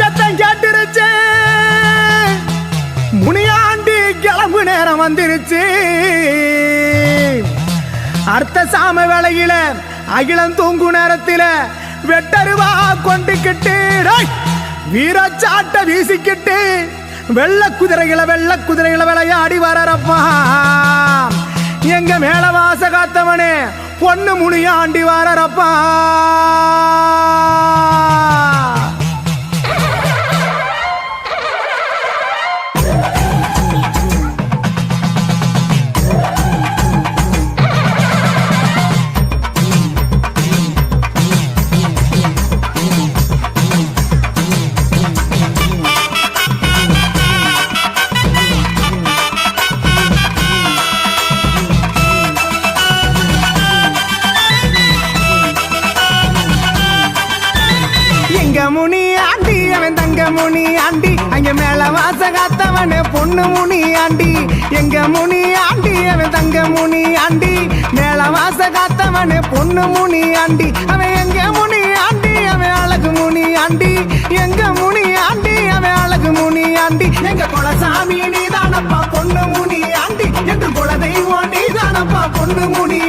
சத்தம் கேட்டுருச்சு. முனியாண்டி கிளம்பு நேரம் வந்துருச்சு. அர்த்த சாம வேலையில அகிலம் தூங்கு நேரத்தில வெட்டருவா கொண்டுக்கிட்டு டேய், வீரச்சாட்ட வீசிக்கிட்டு வெள்ள குதிரைகளை வெள்ள குதிரைகளை விளையாடி வரப்பா எங்க மேல வாச காத்தவனே பொண்ணு முனியாண்டி வரறப்பா. பொண்ணு முனி ஆண்டி. அவன் எங்க முனி ஆண்டி? அவன் அழகு முனி ஆண்டி. எங்க முனி ஆண்டி? அவன் அழகு முனி ஆண்டி. எங்க குலசாமி நீ தானப்பா பொண்ணு முனி ஆண்டி. என்று குலதெய்வம் நீ தானப்பா பொண்ணு முனி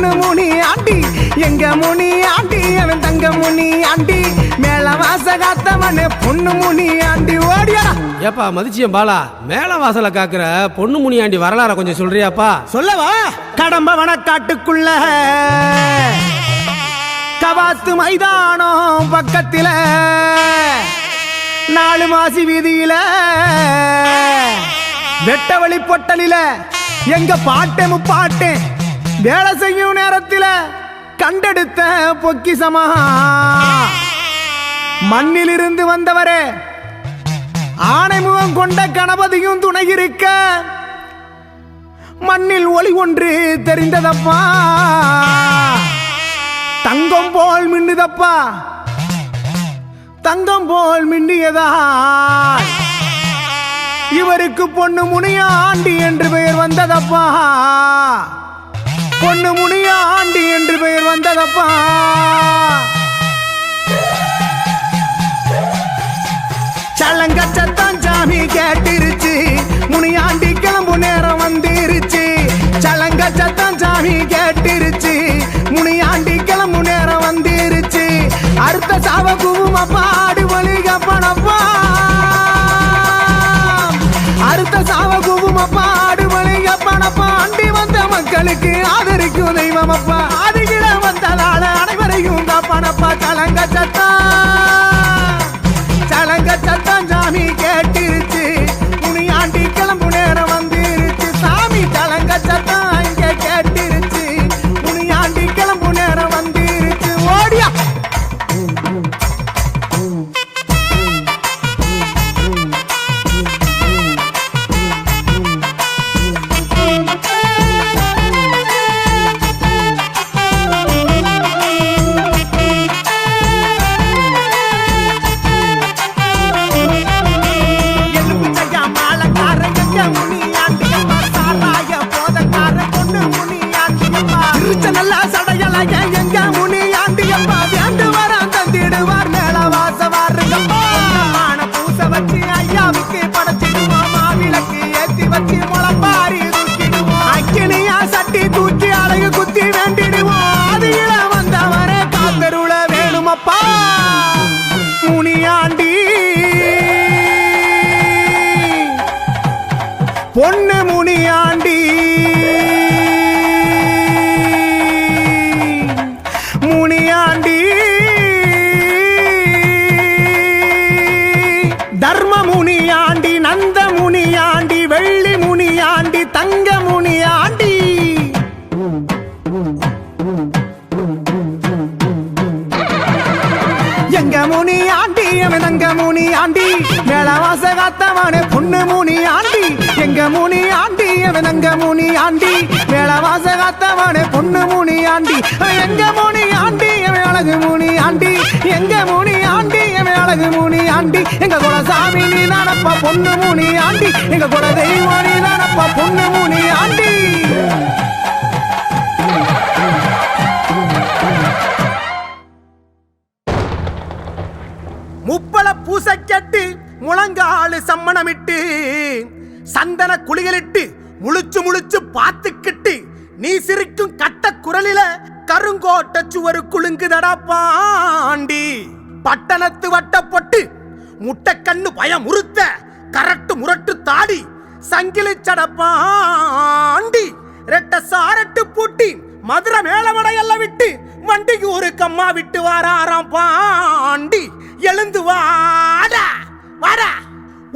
பொண்ணு முனி ஆண்டி எங்க முனி ஆண்டி அவன் தங்க முனி ஆண்டி. மேல வாச காத்தவனே பொண்ணு முனி ஆண்டி ஓடியா ஏப்பா மதிச்சியம் பாலா. மேல வாசல காக்குற பொண்ணு முனியாண்டி வரலாற கொஞ்சம் சொல்றியாப்பா? சொல்லவா? கடம்ப வனக்காட்டுக்குள்ள. கவாத்து மைதானம் பக்கத்தில. நாலு மாசி வீதியில. வெட்ட வழி பொட்டலில. எங்க பாட்டே முப்பாட்டே. வேலை செய்யும் நேரத்தில் கண்டெடுத்த பொக்கிசமா மண்ணிலிருந்து வந்தவரே ஆணைமுகம் கொண்ட கணபதியும் துணை இருக்க மண்ணில் ஒளி ஒன்று தெரிந்ததப்பா. தங்கம் போல் மின்னுதப்பா. தங்கம் போல் மின்னியதா. இவருக்கு பொண்ணு முனியாண்டி என்று பெயர் வந்ததப்பா. பொண்ணு முனியாண்டி என்று பெயர் வந்ததப்பா. சலங்கச்சத்தான் சத்தம் சாமி கேட்டிருச்சு. முனியாண்டி கிளம்பு நேரம் வந்துருச்சு. சலங்கச்சத்தான் சத்தம் சாமி கேட்டிருச்சு. முனியாண்டி கிளம்பு நேரம் வந்துருச்சு. அடுத்த சாவ குவும் பாடு வலிக பணப்பா அடுத்த சாவ குவும் பாடு அப்பா அண்டி வந்த மக்களுக்கு ஆதரிக்கும் தெய்வம் அப்பா. ஆதிகிட வந்தால அனைவரையும் காப்பானப்பா. கலங்க சத்தம். முனியாண்டி நந்த முனியாண்டி வெள்ளி முனியாண்டி தங்க முனியாண்டி. எங்க முனியாண்டி அவன் தங்க முனியாண்டி? மேலவாச காத்தவனே பொண்ணு முனியாண்டி. எங்க முனியாண்டி அவன் தங்க முனியாண்டி? மேலவாச காத்தவனே பொண்ணு முனியாண்டி. எங்க முனியாண்டி அழகு முனியாண்டி? எங்க முனி ஆண்டி எங்க குல சாமி நீ தானப்பா பொண்ணு மூணி ஆண்டி. எங்க குல தெய்வம் நீ தானப்பா பொண்ணு மூணி ஆண்டி. முப்பல பூசை கெட்டு முழங்காலு சம்மணமிட்டு சந்தன குளியலிட்டு முழிச்சு முழிச்சு பார்த்துக்கிட்டு நீ சிரிக்கும் கட்ட குரலில கருங்கோட்ட சுவரு குலுங்குதடா பாண்டி. பட்டணத்து வட்டப்பட்டு முட்டைக்கண்ணு பயம் உறுத்த கரட்டு முரட்டு தாடி சங்கிலி சடப்பாண்டி ரெட்ட சாரட்டு பூட்டி மதுரை மேலமடையெல்லாம் விட்டு வண்டிக்கு ஒரு கம்மா விட்டு வாராராம் பாண்டி. எழுந்து வாடா வாடா.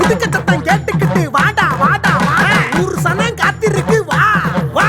உடுக்க சத்தம் கேட்டுக்கிட்டு வாடா வாடா வாடா. ஒரு சனம் காத்திருக்கு வா வா.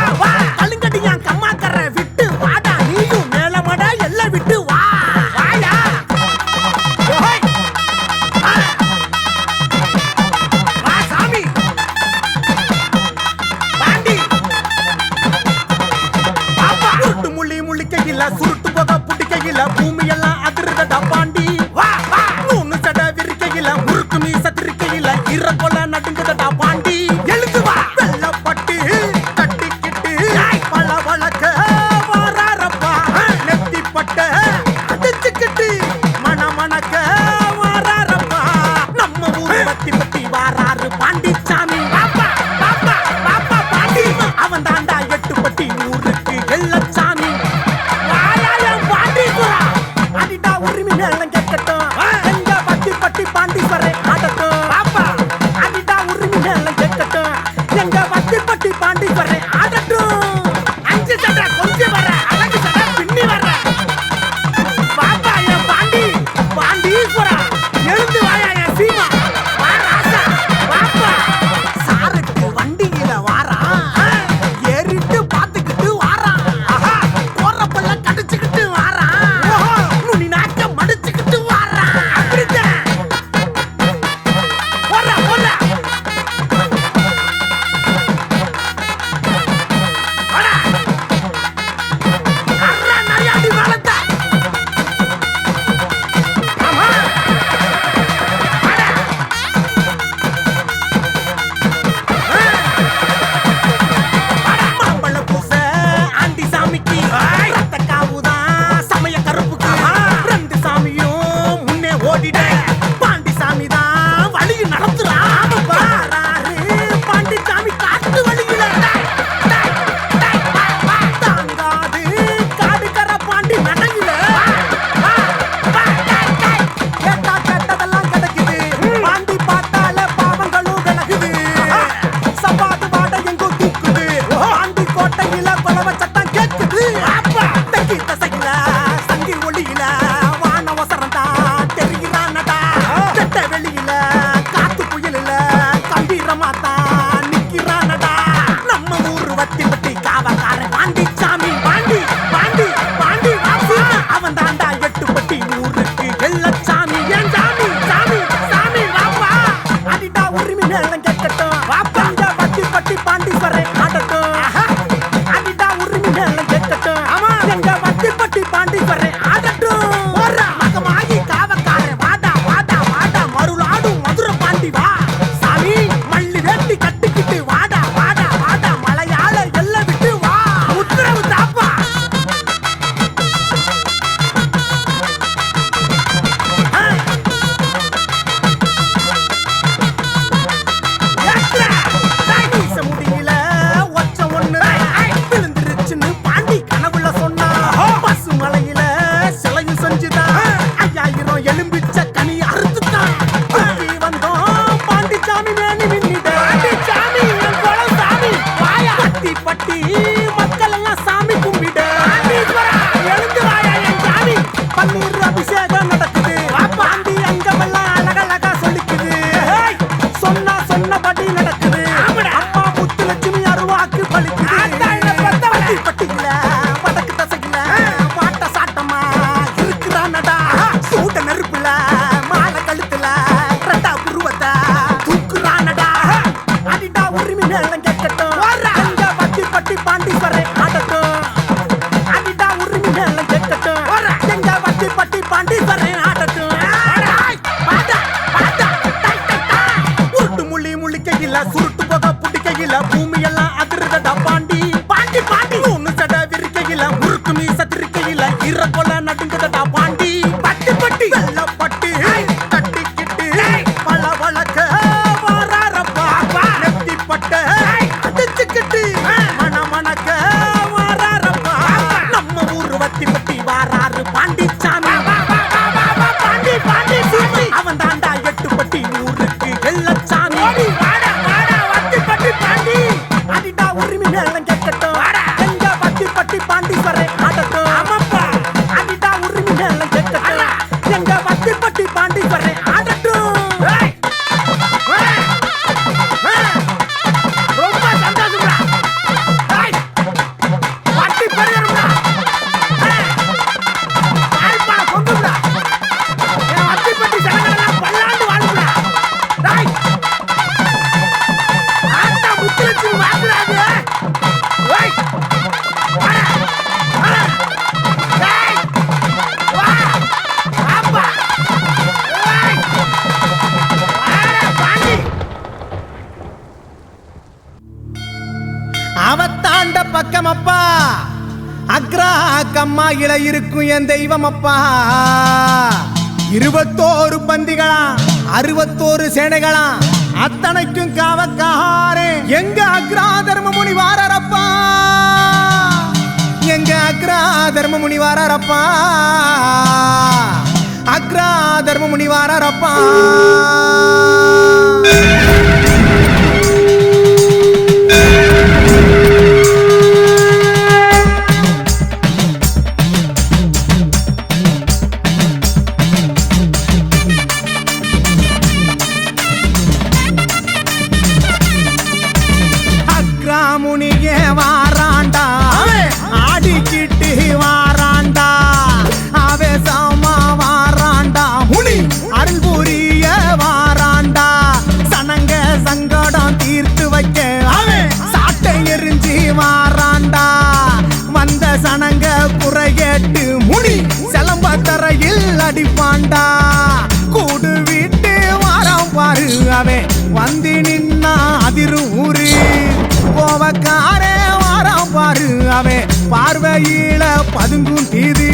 பாண்டி பாண்டி. முழிக்கையில சுருட்டு போக புடிக்கையில பூமி எல்லாம் அதிர்றதா பாண்டி. பாண்டி பாண்டி. ஒண்ணு சட விரிக்கையில முறுக்கு மீச திருக்கையில இற கொல நடுங்குதடா அப்பா. அக்ரா இல இருக்கும் என் தெய்வம் அப்பா இருபத்தோரு பந்திகளா அறுபத்தோரு சேனைகளா அத்தனைக்கும் காவக்காரே. எங்க அக்ரா தர்ம முனி வாரப்பா எங்க அக்ரா தர்ம முனி வாரப்பா அக்ரா தர்ம முனி வாரப்பா கோவக்காரே வாரம் பாரு அவன் பார்வையில பதுங்கும் தீது.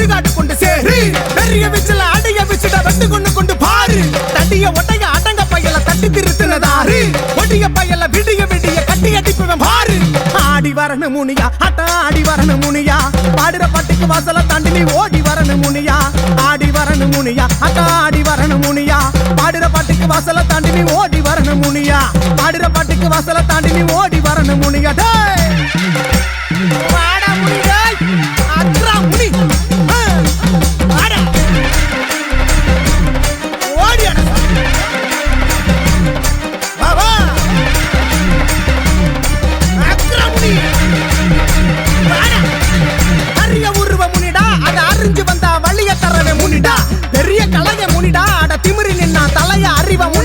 சுடுகாடு கொண்டு சேரு. பெரிய விச்சல அடைய விச்சிட வெட்டு கொண்டு கொண்டு பாரு. தட்டிய ஒட்டைய அடங்க பையல தட்டி திருத்தினதாரு ஒடிய பையல விடிய விடிய கட்டி அடிப்புவன் பாரு. ஆடி வரணும் முனியா அட்ட ஆடி வரணும் முனியா. பாடுற பட்டிக்கு வாசல தாண்டி நீ ஓடி வரணும் முனியா. ஆடி வரணும் முனியா அட்ட ஆடி வரணும் முனியா. பாடுற பாட்டுக்கு வாசல தாண்டி நீ ஓடி வரணும் முனியா. பாடுற பாட்டுக்கு வாசல தாண்டி நீ ஓடி வரணும் முனியா. டேய்!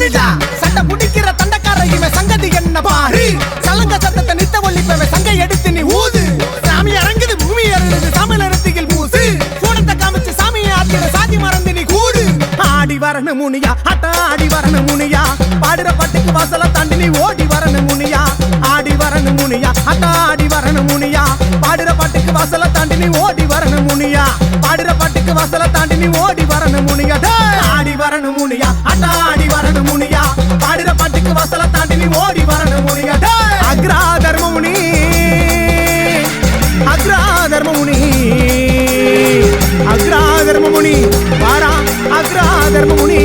அறிவ சண்டை முடிக்கிற தண்டக்கார இவன் சங்கதி என்ன பாரு? சலங்க சத்தத்தை நித்த ஒழிப்பவன் சங்கை எடுத்து நீ ஊது. சாமி இறங்குது பூமி இறங்குது தமிழ் நிறத்தியில் பூசு. சூடத்தை காமிச்சு சாமியை ஆத்திர சாதி மறந்து நீ கூடு. ஆடி வரணும் முனியா அட்ட ஆடி வரணும் முனியா. பாடுற பட்டுக்கு வாசல தாண்டி நீ ஓடி வரணும் முனியா. ஆடி வரணும் முனியா அட்ட ஆடி வரணும் முனியா. பாடுற பாட்டுக்கு வாசல தாண்டி நீ ஓடி வரணும் முனியா. பாடுற பாட்டுக்கு வாசல தாண்டி நீ ஓடி வரணும் முனியா. ஆடி வரணும் முனியா. கிழக்கு வாசல தாண்டி நீ ஓடி வரணும் முனியடா அக்ரா தர்மமுனி அக்ரா தர்மமுனி அக்ரா தர்மமுனி வாரா அக்ரா தர்மமுனி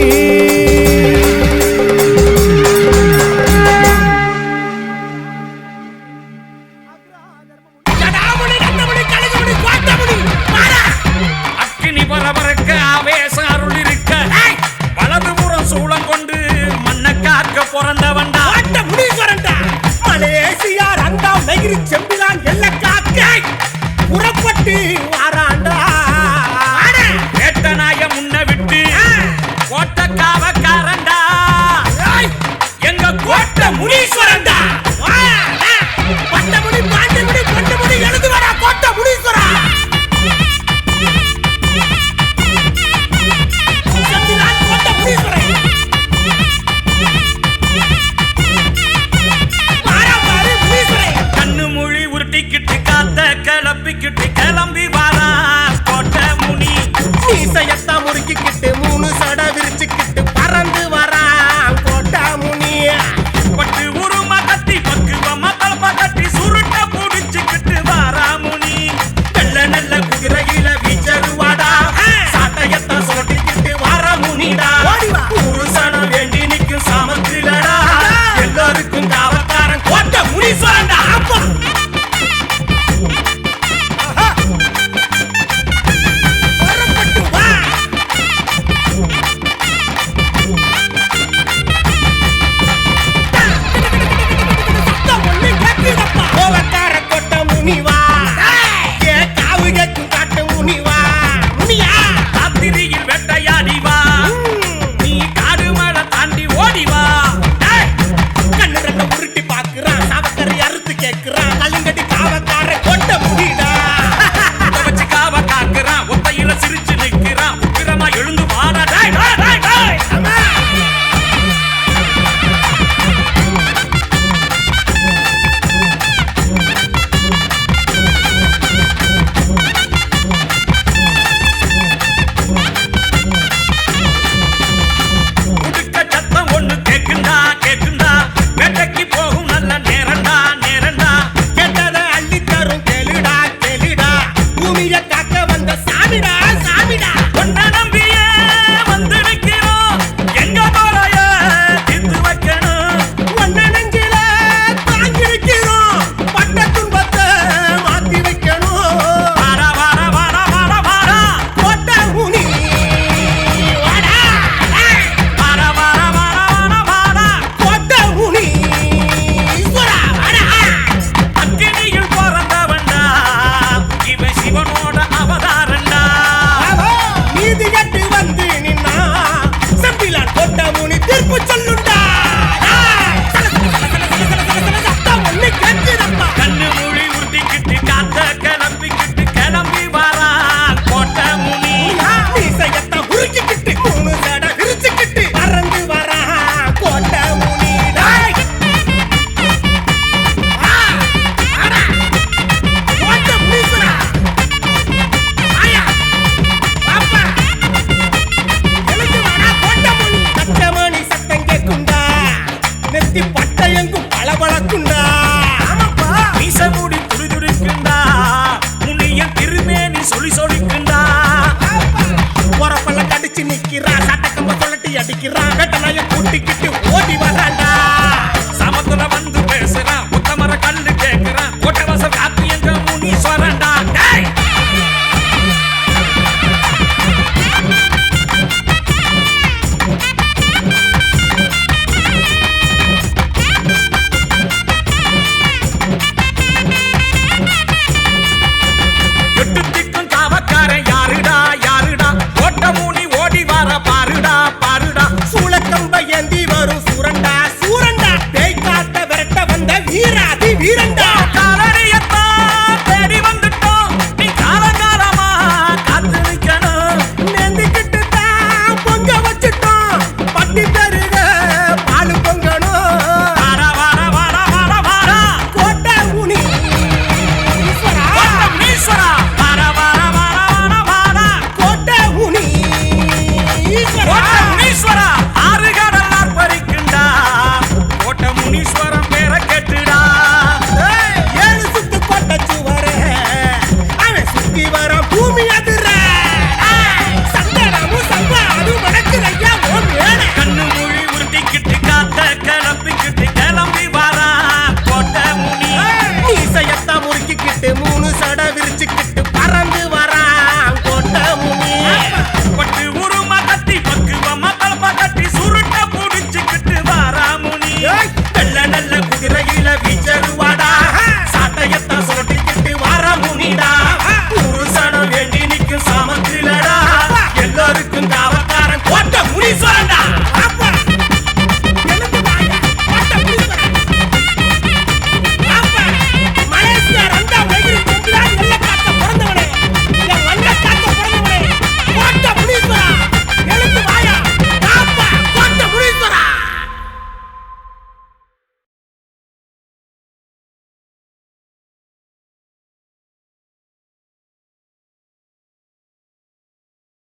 கேக்குறான் கழுங்கடி